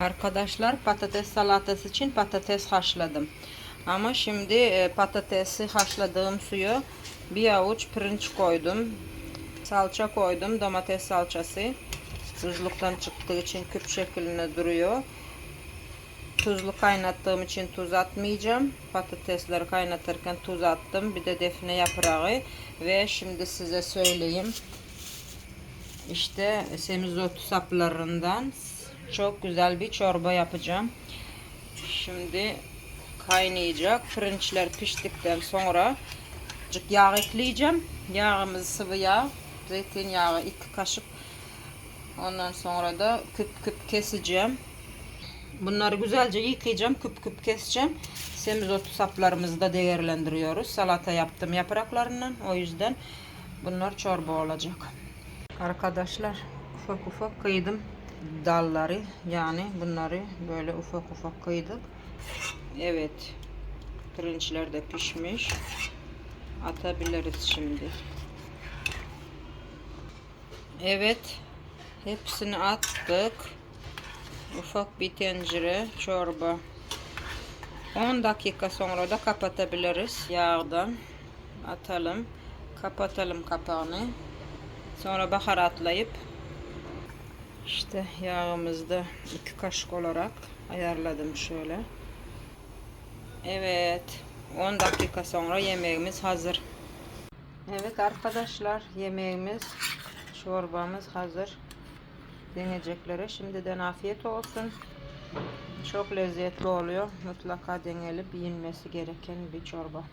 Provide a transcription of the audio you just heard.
Arkadaşlar patates salatası için patates haşladım. Ama şimdi e, patatesi haşladığım suyu bir avuç pirinç koydum. Salça koydum. Domates salçası. Buzluktan çıktığı için küp şeklinde duruyor. Tuzlu kaynattığım için tuz atmayacağım. Patatesleri kaynatırken tuz attım. Bir de defne yaprağı. Ve şimdi size söyleyeyim. İşte semizotu saplarından çok güzel bir çorba yapacağım. Şimdi kaynayacak. Pirinçler piştikten sonra azıcık yağ ekleyeceğim. Yağımız sıvı yağ. Zeytinyağı iki kaşık. Ondan sonra da küp küp keseceğim. Bunları güzelce yıkayacağım. Küp küp keseceğim. Semizotu saplarımızı da değerlendiriyoruz. Salata yaptım yapraklarından. O yüzden bunlar çorba olacak. Arkadaşlar ufak ufak kıydım dalları yani bunları böyle ufak ufak kıydık. Evet. Pirinçler de pişmiş. Atabiliriz şimdi. Evet. Hepsini attık. Ufak bir tencere çorba. 10 dakika sonra da kapatabiliriz. Yağdan atalım. Kapatalım kapağını. Sonra baharatlayıp işte yağımızda iki kaşık olarak ayarladım şöyle. Evet. 10 dakika sonra yemeğimiz hazır. Evet arkadaşlar yemeğimiz çorbamız hazır. Deneyeceklere şimdiden afiyet olsun. Çok lezzetli oluyor. Mutlaka denelip yenmesi gereken bir çorba.